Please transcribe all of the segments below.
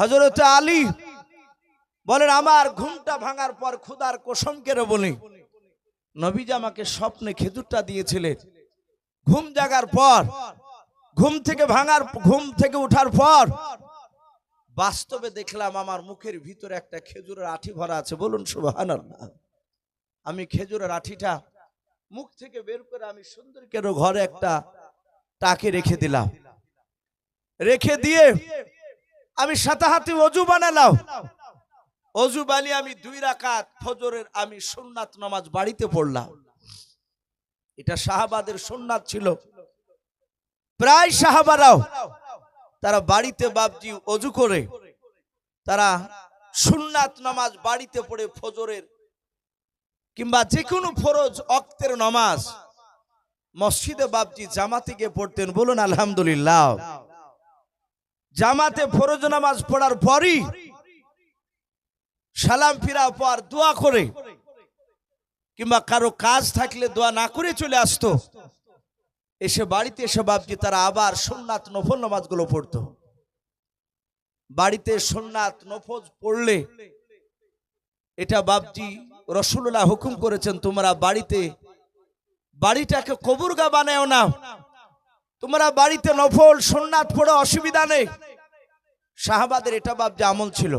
হজরত আলী বলেন, আমার ঘুমটা ভাঙার পর খুদার কোসম কেড়ে বলি। নবীজি আমাকে স্বপ্নে খেজুরটা দিয়েছিলেন। ঘুম জাগার পর, ঘুম থেকে ভাঙার, ঘুম থেকে ওঠার পর বাস্তবে দেখলাম আমার মুখের ভিতরে একটা খেজুরের আঠি ভরা আছে। বলুন, সুবহানাল্লাহ। আমি খেজুরের আঠিটা মুখ থেকে বের করে আমি সুন্দর কেন ঘরে একটা টাকে রেখে দিলাম। রেখে দিয়ে আমি সাথে হাতে অজু বানালাম। অজু বানিয়ে আমি দুই রাকাত ফজরের আমি সুন্নাত নামাজ বাড়িতে পড়লাম। এটা শাহাবাদের সুন্নাত ছিল। প্রায় সাহাবারাও তারা বাড়িতে বাবজি অজু করে, তারা সুন্নাত নামাজ বাড়িতে পড়ে ফজরের কিংবা যে কোনো ফরজ অক্তের নামাজ মসজিদে বাবজি জামাতে গিয়ে পড়তেন বলুন আলহামদুলিল্লাহ। জামাতে ফরজ নামাজ পড়ার পরই সালাম ফিরা পর দোয়া করে, কিংবা কারও কাজ থাকলে দোয়া না করে চলে আসতো। এসে বাড়িতে এসে বাবজি তারা আবার সোননাথ নফল নামাজগুলো পড়তো। বাড়িতে সোননাথ নফজ পড়লে এটা বাবজি রসুল্লাহ হুকুম করেছেন, তোমরা বাড়িতে বাড়িটাকে কবুরগা বানাও না তোমরা বাড়িতে নফল সোননাথ পড়ে অসুবিধা নেই। শাহবাদের এটা বাবজি আমল ছিল।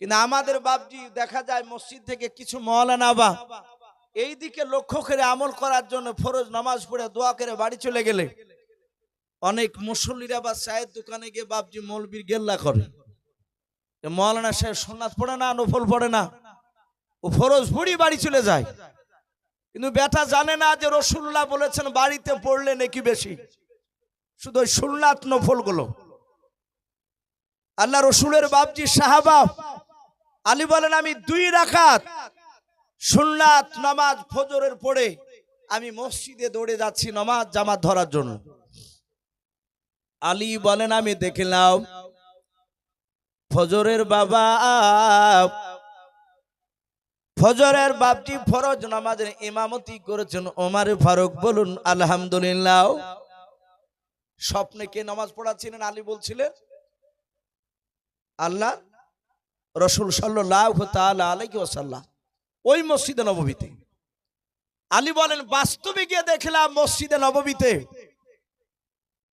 কিন্তু আমাদের বাবজি দেখা যায় মসজিদ থেকে কিছু মহলানা বা এই দিকে লক্ষ্য করে আমল করার জন্য ফরজ নামাজ পড়ে দোয়া করে বাড়ি চলে গেলে। অনেক মুসল্লিরা বা চায়ের দোকানে গিয়ে বাবজি মৌলবীর গেল্লা করে। এ মৌলানা সাহেব সোনাথ পড়ে না, নফল পড়ে না? ও ফরজ পড়ি বাড়ি চলে যায়। কিন্তু বেটা জানে না যে রসুল্লাহ বলেছেন, বাড়িতে পড়লে নাকি বেশি? শুধু ওই নফলগুলো আল্লাহ রসুলের বাবজি সাহাবা। আলী বলেন, আমি দুই রাখাত সুন্নাত, নামাজ, ফজরের পড়ে আমি মসজিদে দৌড়ে যাচ্ছি নামাজ, জামাত ধরার জন্য। আলী বলেন, আমি দেখলাম ফজরের বাবা, ফজরের বাপটি ফরজ নামাজের ইমামতি করেছেন ওমারে ফারুক। বলুন, আলহামদুলিল্লাহ। স্বপ্নে কে নামাজ পড়াচ্ছিলেন? আলী বলছিলেন আল্লাহ রসুল সাল্লাহ আলাইকি ওসাল্লাহ ওই মসজিদে নবমীতে আলী বলেন, বাস্তবে গিয়ে দেখলাম মসজিদে নবমীতে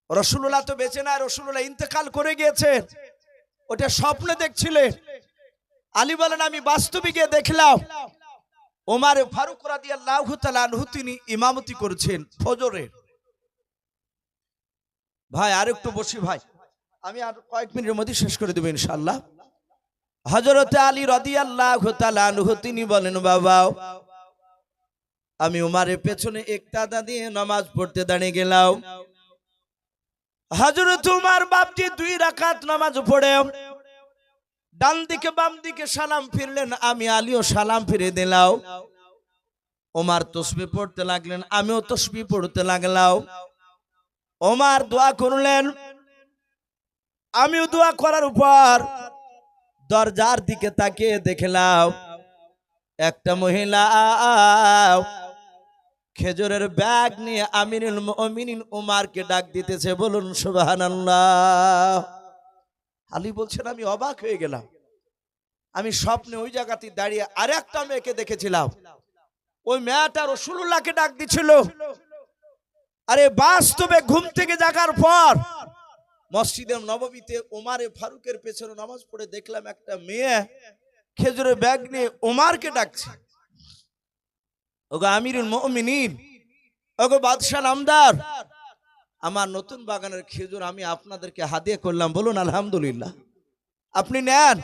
রসুল্লাহ তো বেঁচে নাই রসুল্লাহ ইন্তেকাল করে গিয়েছে ওটা স্বপ্নে দেখছিলেন। আলী বলেন, আমি বাস্তবে গিয়ে দেখলাম ওমারে ফারুক তিনি ইমামতি করছেন ফজরের। ভাই আর একটু বসি, ভাই। আমি আর কয়েক মিনিটের মধ্যে শেষ করে দেবো ইনশাল্লাহ হজরতে আলী রদি আল্লাহ তিনি বলেন, বাবা, আমি উমারের পেছনে একতাদা দিয়ে নামাজ পড়তে দাঁড়িয়ে গেলাম। হজরত উমার বাপজি দুই রাকাত নামাজ পড়ে। ডান দিকে বাম দিকে সালাম ফিরলেন, আমি আলীও সালাম ফিরে দিলাম। ওমার তসবি পড়তে লাগলেন, আমিও তসবি পড়তে লাগলাম। ওমার দোয়া করলেন আমিও দোয়া করার উপর। দরজার দিকে তাকিয়ে দেখলাম, একটা মহিলা খেজুরের ব্যাগ নিয়ে আমিনুল মুমিনিন উমারকে ডাক দিতেছে, বলুন, সুবহানাল্লাহ। আলী বলছেন, আমি অবাক হয়ে গেলাম। আমি স্বপ্নে ওই জায়গাতে দাঁড়িয়ে আর একটা মেয়েকে দেখেছিলাম। ওই মেয়েটা রসুল্লাহকে ডাক দিছিল। আরে, বাস্তবে ঘুম থেকে জাগার পর মসজিদের নবমীতে ওমারে ফারুকের পেছনে নামাজ পড়ে দেখলাম একটা মেয়ে খেজুরের ব্যাগ নিয়ে ওমারকে ডাকছে। ওগো আমিরুল মুমিনিন, ওগো বাদশাহ নামদার, আমার নতুন বাগানের খেজুর আমি আপনাদেরকে হাদিয়া করলাম, বলুন আলহামদুলিল্লাহ। আপনি নেন।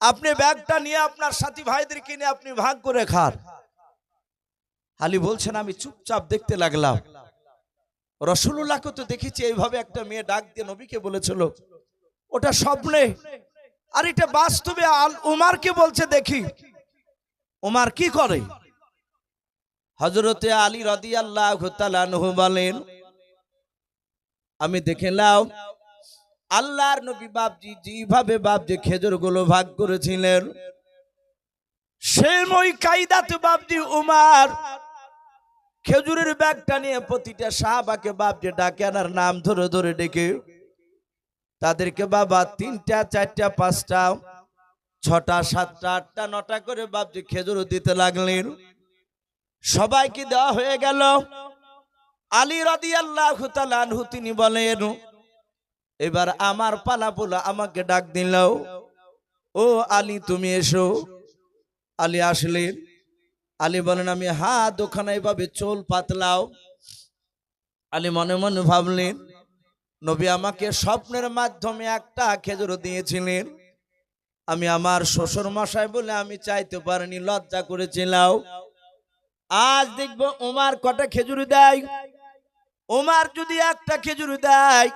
আপনি ব্যাগটা নিয়ে আপনার সাথী ভাইদেরকে নিয়ে আপনি ভাগ করে খান। আলী বলছেন, আমি চুপচাপ দেখতে লাগলাম। রসুল্লাহকে তো দেখেছি, এইভাবে একটা মেয়ে ডাক দিয়ে নবীকে বলেছিল, ওটা স্বপ্নে। আর এটা বাস্তবে আল উমারকে বলছে, দেখি। উমার কি করে? হজরতে আলী রদি আল্লাহ বলেন, আমি দেখলাম আল্লাহর নবী বাপজি যেভাবে বাপজি খেজুরগুলো ভাগ করেছিলেন সেই ওই কায়দাতে বাপজি উমার খেজুরের ব্যাগটা নিয়ে প্রতিটা সাহাবাকে বাপজি ডাকে, আনার নাম ধরে ধরে ডেকে। তাদেরকে, বাবা, তিনটা, চারটা, পাঁচটা, ছটা, সাতটা, আটটা, নটা করে বাপজি খেজুর দিতে লাগলেন। সবাইকে দেওয়া হয়ে গেল। আলী রাদি আল্লাহ আনহু, তিনি বলেন, এবার আমার পালা পোলা আমাকে ডাক দিল। ও আলী, তুমি এসো। আলী আসলেন। আলী বলেন, আমি হাত ওখানে এভাবে চোল পাতলাও। আলী মনে মনে ভাবলেন, নবী আমাকে স্বপ্নের মাধ্যমে একটা খেজুর দিয়েছিলেন। আমি আমার শ্বশুর মশাই বলে আমি চাইতে পারিনি, লজ্জা করেছিলাম। আজ দেখব ওমার কটা খেজুর দেয়। ওমার যদি একটা খেজুর দেয়,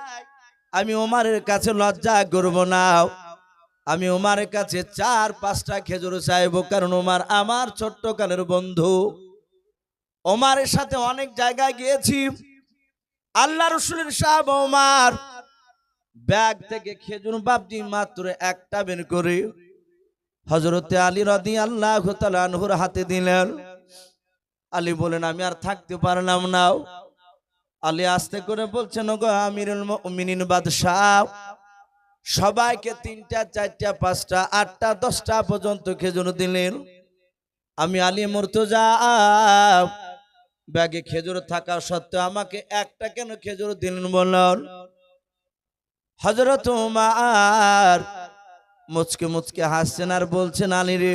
আমি ওমারের কাছে লজ্জা করব না। আমি ওমারের কাছে চার, পাঁচটা খেজুর চাইব, কারণ ওমার আমার ছোট্ট কালের বন্ধু। ওমারের সাথে অনেক জায়গায় গিয়েছি। আল্লাহ রসুলের সাহেব ওমার ব্যাগ থেকে খেজুর বাপজি মাত্র একটা বের করে হজরতে আলী রদি আল্লাহ তালানহুর হাতে দিলেন। আলী বলেন, আমি আর থাকতে পারলাম না। আলী আস্তে করে বলছেন গো আমিরুল মুমিনিন বাদশাহ। সবাইকে তিনটা, চারটা, পাঁচটা, আটটা, দশটা পর্যন্ত খেজুর দিলেন। আমি আলী মুর্তজা, ব্যাগে খেজুর থাকা সত্ত্বেও আমাকে একটা কেন খেজুর দিলেন বলুন হজরত উমার মুচকে মুচকে হাসছেন আর বলছেন, আলী রে,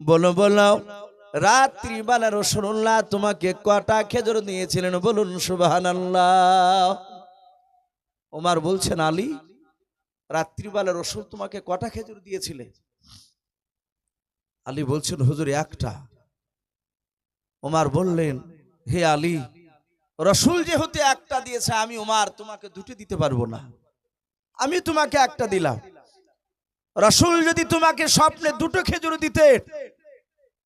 বলো বলো, রাত্রিবেলা রসুল্লাহ তোমাকে কটা খেজুর দিয়েছিলেন? বলুন সুবাহান ওমার বলছেন, আলী রাত্রিবেলা রসুল তোমাকে কটা খেজুর দিয়েছিলে? আলী বলছেন, হুজুর, একটা। ওমার বললেন, হে আলী, রসুল যেহেতু একটা দিয়েছে, আমি ওমার তোমাকে দুটি দিতে পারব না। আমি তোমাকে একটা দিলাম। রসুল যদি তোমাকে স্বপ্নে দুটো খেজুর দিতে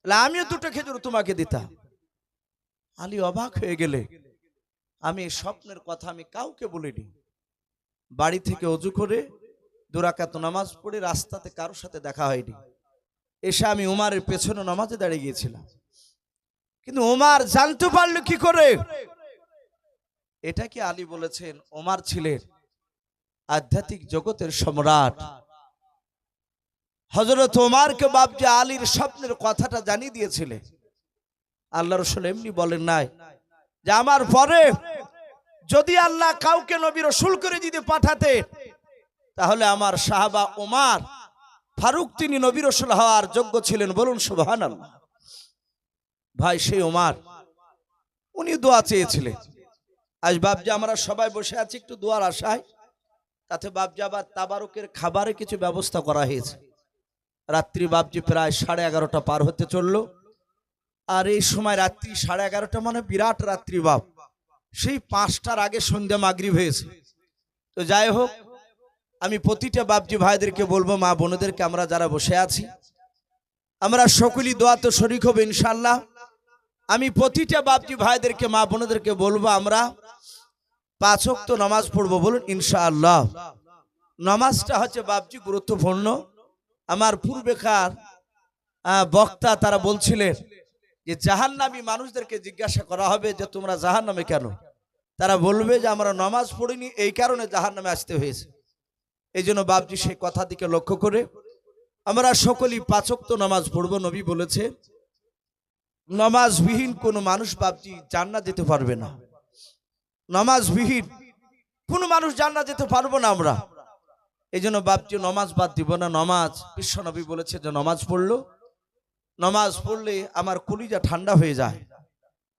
আমিও দুটো খেজুর তোমাকে দিতাম। আলী অবাক হয়ে গেলে, আমি স্বপ্নের কথা আমি কাউকে বলিনি। বাড়ি থেকে অজু করে দুরাকাত নামাজ পড়ে রাস্তাতে কারোর সাথে দেখা হয়নি। এসে আমি উমারের পেছনে নামাজে দাঁড়িয়ে গিয়েছিলাম। কিন্তু ওমার জানতে পারল কি করে? এটা কি আলী বলেছেন? ওমার ছিলেন আধ্যাত্মিক জগতের সম্রাট। হজরত ওমারকে বাপজি আলীর স্বপ্নের কথাটা জানিয়ে দিয়েছিলেন। আল্লাহ রসুল এমনি বলেন নাই যে, আমার পরে যদি আল্লাহ কাউকে নবী রসুল করে যদি পাঠাতে তাহলে আমার সাহাবা ওমার ফারুক তিনি নবী রসুল হওয়ার যোগ্য ছিলেন বলুন সুবাহান ভাই, সেই ওমার উনি দোয়া চেয়েছিলেন। আজ বাপজি, আমরা সবাই বসে আছি, একটু দোয়ার আশায়। তাতে বাপজি আবার তাবারকের খাবারের কিছু ব্যবস্থা করা হয়েছে। রাত্রি বাপজি প্রায় সাড়ে এগারোটা পার হতে চলল। আর এই সময় রাত্রি সাড়ে এগারোটা মানে বিরাট রাত্রি বাপ। সেই পাঁচটার আগে সন্ধ্যা মাগরিব হয়েছে। তো যাই হোক আমি প্রতিটা বাপজি ভাইদেরকে বলব, মা বোনদেরকে, আমরা যারা বসে আছি, আমরা সকলেই দোয়া তো শরিক হবে ইনশাল্লাহ আমি প্রতিটা বাপজি ভাইদেরকে, মা বোনদেরকে বলব, আমরা পাঁচ তো নামাজ পড়ব বলুন, ইনশাআল্লাহ। নামাজটা হচ্ছে বাপজি গুরুত্বপূর্ণ। আমার পূর্বেকার বক্তা তারা বলছিলেন যে, জাহান্নামী মানুষদেরকে জিজ্ঞাসা করা হবে যে, তোমরা জাহান্নামে কেন? তারা বলবে যে, আমরা নামাজ পড়িনি, এই কারণে জাহান্নামে আসতে হয়েছে। এই জন্য বাপজি সেই কথা দিকে লক্ষ্য করে, আমরা সকলেই পাচক্ত নামাজ পড়ব, নবী বলেছে, নামাজবিহীন কোনো মানুষ বাপজি জান্নাত যেতে পারবে না। নামাজবিহীন কোনো মানুষ জান্নাত যেতে পারব না আমরা। এই জন্য বাপজি নমাজ বাদ দিব না, নমাজ বিশ্বনবী বলেছে যে নমাজ পড়ল, নমাজ পড়লে আমার কলিজা ঠান্ডা হয়ে যায়।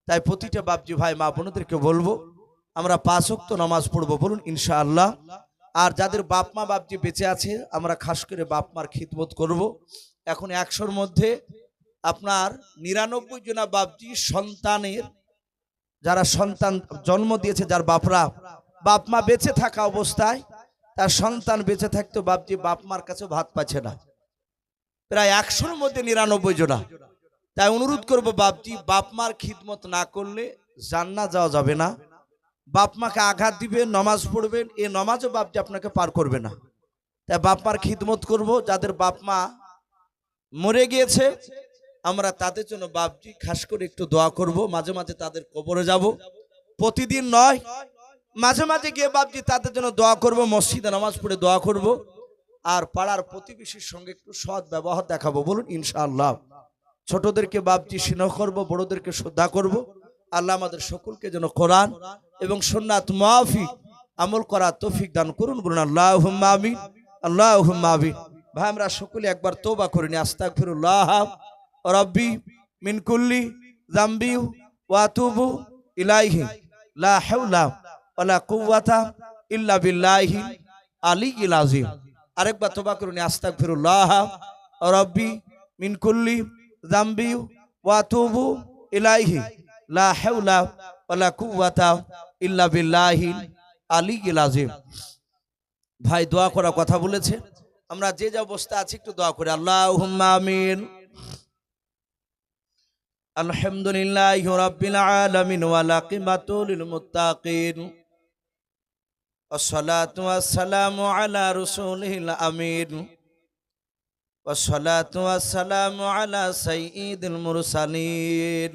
তাই প্রতিটা বাপজি ভাই, মা বোনদেরকে বলব, আমরা পাঁচ ওয়াক্ত নামাজ পড়ব বলুন ইনশাআল্লাহ। আর যাদের বাপ মা বাপজি বেঁচে আছে, আমরা খাস করে বাপ মার খিদমত করব। এখন একশোর মধ্যে আপনার নিরানব্বই জনা বাপজি সন্তানের, যারা সন্তান জন্ম দিয়েছে, যার বাপরা বাপ মা বেঁচে থাকা অবস্থায়, তার সন্তান বেঁচে থাকতো বাপজি বাপ মার কাছে ভাত পাচ্ছে না। প্রায় একশোর মধ্যে নিরানব্বই জনা। তাই অনুরোধ করব বাপজি বাপ মার খিদমত না করলে জান্না যাওয়া যাবে না। বাপ মাকে আঘাত দিবেন নমাজ পড়বেন, এ নমাজও বাপজি আপনাকে পার করবে না। তাই বাপ মার খিদমত করব, যাদের বাপ মা মরে গিয়েছে, আমরা তাদের জন্য বাপজি খাস করে একটু দোয়া করব, মাঝে মাঝে তাদের কবরে যাব। প্রতিদিন নয়, মাঝে মাঝে গিয়ে বাপজি তাদের জন্য দোয়া করব, মসজিদে নামাজ পড়ে দোয়া করব, আর পাড়ার প্রতিবেশীর সঙ্গে একটু সৎ ব্যবহার দেখাবো, বলুন ইনশাআল্লাহ। ছোটদেরকে বাপজি স্নেহ করব, বড়দেরকে শ্রদ্ধা করব। আল্লাহ আমাদের সকলকে যেন কোরআন এবং সুন্নাত মাফি আমল করা তৌফিক দান করুন, বলুন আল্লাহ আমিন আল্লাহ আমিন। ভাই, আমরা সকলে একবার তোবা করিনি আস্তাগফিরুল্লাহ রব্বি মিন কুল্লি জাম্বি ওয়াতুবু ইলাইহি। লা হাওলা ওয়ালা কুওয়াতা ইল্লা বিল্লাহি আলিয়্যিল আযীম। আরেকবার তোবা করুন আস্তাগফিরুল্লাহ রব্বি মিন কুল্লি জাম্বি ওয়াতুবু ইলাইহি। লা হাওলা ওয়ালা কুওয়াতা ইল্লা বিল্লাহি আলিয়্যিল আযীম ভাই দোয়া করার কথা বলেছে আমরা যে যা অবস্থা আছি একটু দোয়া করি আল্লাহুম্মা আমিন আলহামদুলিল্লাহি রাব্বিল আলামিন ওয়াল আকিবাতু লিল মুত্তাকিন والصلاة والسلام على رسوله الأمين والصلاة والسلام على سيد المرسلين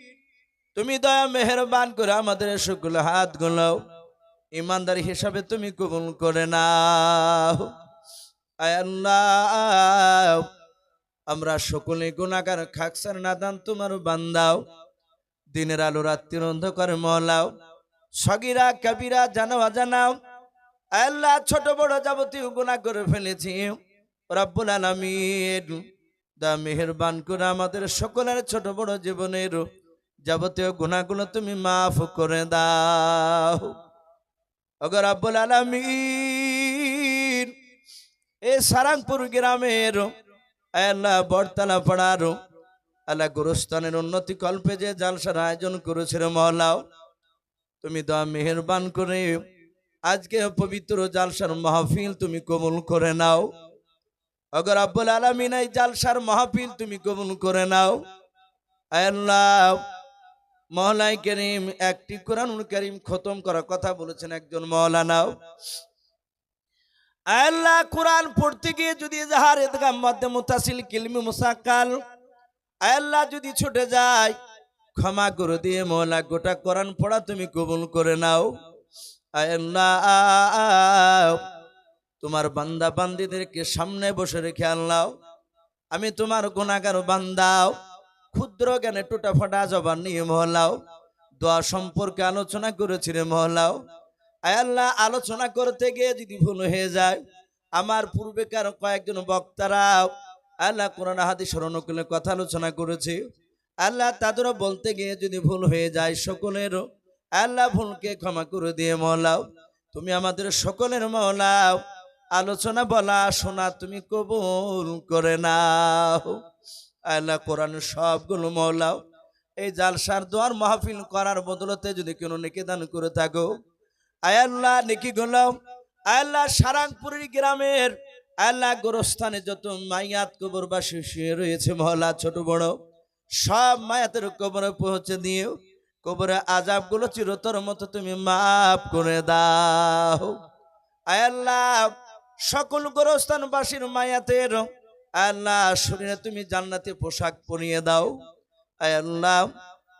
তুমি দয়া মেহরবান করে আমাদের সকল হাতগুলো ইমানদার হিসাবে তুমি কবুল করে নাও। আমরা সকলে গুণাগার খাকসার নাদান তোমার বান্দাও, দিনের আলো রাত্রির অন্ধকার মলাও সগিরা, কবিরা জানো জানাও। আল্লাহ, ছোট বড় যাবতীয় গুণা করে ফেলেছি। রব্বুল আলামিন দা মেহেরবান করে আমাদের সকলের ছোট বড় জীবনের যাবতীয় গুণাগুলো তুমি মাফ করে দাও। অগর আব্বুল আলামিন, এ সারাংপুর গ্রামের আল্লাহ বরতলা পাড়ার, আল্লাহ গুরুস্থানের উন্নতি কল্পে যে জালসার আয়োজন করেছিল মহলাও, তুমি দা মেহেরবান করে আজকে পবিত্র জালসার মাহফিল তুমি কবুল করে নাও। অগর আব্বুল আলমিন, এই জালসার মাহফিল তুমি কবুল করে নাও। আল্লাহ মহলাই করিম, একটি কোরআনুল করিম খতম করার কথা বলেছেন একজন মহলানাও আল্লাহ কোরআন পড়তে গিয়ে যদি যাহার এদগাম মধ্যে মুতাসিল কিলমি মুসাক্কাল, আল্লাহ যদি ছুটে যায়, ক্ষমা করে দিয়ে মহলা, গোটা কোরআন পড়া তুমি কবুল করে নাও। তোমার বান্দা বান্দিদেরকে সামনে বসে রেখে আল্লাহ, আমি তোমার গুণাগার বান্দাও। ক্ষুদ্র জ্ঞানে টুটা ফাটা জবান নিয়ে মহলাও। দোয়া সম্পর্কে আলোচনা করেছিল মহলাও। আল্লাহ, আলোচনা করতে গিয়ে যদি ভুল হয়ে যায়, আমার পূর্বেকার কয়েকজন বক্তারা আল্লাহ কোরআন হাদি স্মরণকুলে কথা আলোচনা করেছে। আল্লাহ, তাদেরও বলতে গিয়ে যদি ভুল হয়ে যায় সকলেরও আল্লাহ ভুলকে ক্ষমা করে দিয়ে মহলাও। তুমি আমাদের সকলের মহলাও, আলোচনা বলা শোনা তুমি কবুল করে নাও। আল্লাহ কোরআন সবগুলো মহলাও এই জালসার দোয়ার মাহফিল করার বদলতে যদি কোনো নেকি দান করে থাকো আয়াল্লাহ নেকি গুলো আয়াল্লাহ সারাংপুরের গ্রামের আল্লাহ গোরস্থানে যত মাইয়াত কবরবাসী শুয়ে রয়েছে মহলা, ছোট বড়, সব মায়াতের কবরে পৌঁছে দিয়ে কবরে আজাবগুলো চিরতর মতো তুমি মাফ করে দাও। আল্লাহ সকল গোরস্থানবাসীর মায়াতের আল্লাহ শরীরে তুমি জান্নাতে পোশাক পরিয়ে দাও। আল্লাহ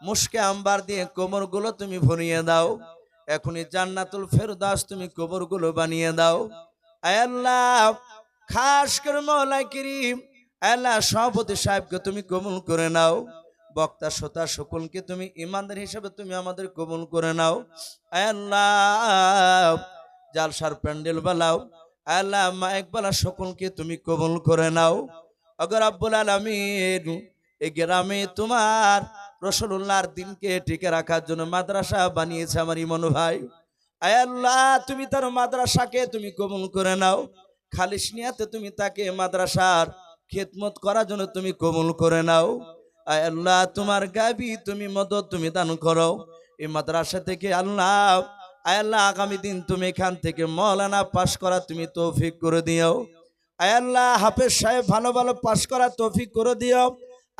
মুশকে আম্বার দিয়ে কোমরগুলো তুমি ভরিয়ে দাও। এখনই জান্নাতুল ফেরদাস তুমি কোমরগুলো বানিয়ে দাও। আল্লাহ, খাস করে মৌলাই করিম আল্লাহ, সভাপতি সাহেবকে তুমি কবুল করে নাও। বক্তা, শ্রোতা সকলকে তুমি ইমানদার হিসেবে তুমি আমাদের কবুল করে নাও। আল্লাহ, জালসার প্যান্ডেল বালাও আল্লাহ মায়েক বালা সকলকে তুমি কবুল করে নাও। অগর আব্বুল আলমিন এই গ্রামে তোমার রসুল্লাহর দিনকে টিকে রাখার জন্য মাদ্রাসা বানিয়েছে আমার ইমন ভাই। আল্লাহ, তুমি তার মাদ্রাসাকে তুমি কবুল করে নাও। খালিস নিয়াতে তুমি তাকে মাদ্রাসার খেদমত করার জন্য তুমি কবুল করে নাও। আল্লাহ, তোমার গাবি তুমি মদত তুমি দান করো। এই মাদ্রাসা থেকে আল্লাহ আয় আল্লাহ, আগামী দিন তুমি এখান থেকে মৌলানা পাশ করা তুমি তৌফিক করে দিও। আয়াল্লাহ হাফেজ সাহেব ভালো ভালো পাশ করা তৌফিক করে দিও।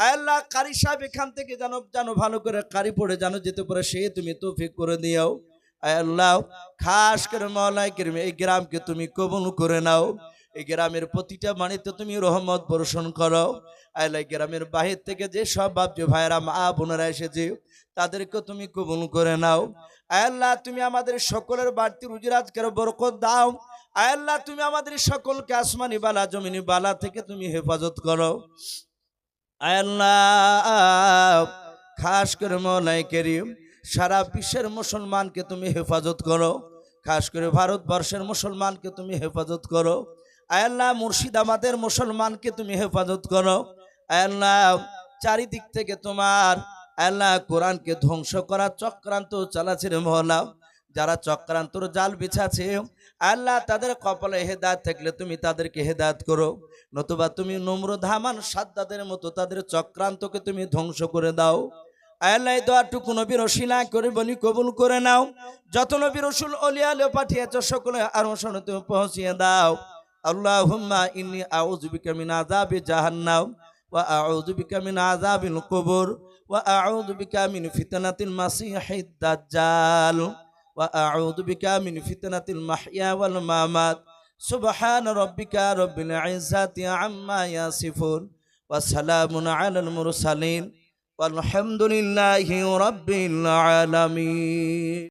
আয়াল্লাহ কারি সাহেব এখান থেকে জানো জানো ভালো করে কারি পড়ে জানো যেতে পারে, সে তুমি তৌফিক করে দিও। আয়াল্লাহ খাস করে মৌলাই এই গ্রামকে তুমি কবুল করে নাও। এই গ্রামের প্রতিটা বাণীতে তুমি রহমত বর্ষণ করো। আল্লাহ গ্রামের বাহির থেকে যে সব বাপজি ভাইয়েরা, মা বোনেরা এসেছে, তাদেরকে তুমি কবুল করে নাও। আল্লাহ, তুমি আমাদের সকলের বাড়তি রুজিরাজকের বরকত দাও। আল্লাহ, তুমি আমাদের সকলকে আসমানি বালা, জমিনি বালা থেকে তুমি হেফাজত করো। আল্লাহ, খাস করে মৌলাই করিম, সারা বিশ্বের মুসলমানকে তুমি হেফাজত করো। খাস করে ভারতবর্ষের মুসলমানকে তুমি হেফাজত করো। আয়াল্লাহ মুর্শিদাবাদের মুসলমানকে তুমি হেফাজত করো। আয়াল্লাহ চারিদিক থেকে তোমার আল্লাহ কোরআনকে ধ্বংস করা চক্রান্ত চালাচ্ছে রে মহলা যারা চক্রান্তর জাল বিছাছে আল্লাহ তাদের কপালে হেদায়ত থাকলে তুমি তাদেরকে হেদায়ত করো। নতুবা তুমি নম্র ধামান সাদ্দাদের মতো তাদের চক্রান্তকে তুমি ধ্বংস করে দাও। আল্লাহ দোয়াটুকু নবী রসিলা করে বলি, কবুল করে নাও। যত নবী রসুল অলিয়ালে পাঠিয়েছ, সকলে আর তুমি পৌঁছিয়ে দাও। আল্লাহুম্মা ইন্নি আউযু বিকা মিন আযাবি জাহান্নাম ওয়া আউযু বিকা মিন আযাবিল কুবুর ওয়া আউযু বিকা মিন ফিতনাতিল মাসিহিদ দাজ্জাল ওয়া আউযু বিকা মিন ফিতনাতিল মাহইয়া ওয়াল মামাত সুবহান রাব্বিকা রব্বিল ইজ্জাতি আম্মা ইয়াসিফুন ওয়া সালামুন আলাল মুরসালিন والحمد لله رب العالمين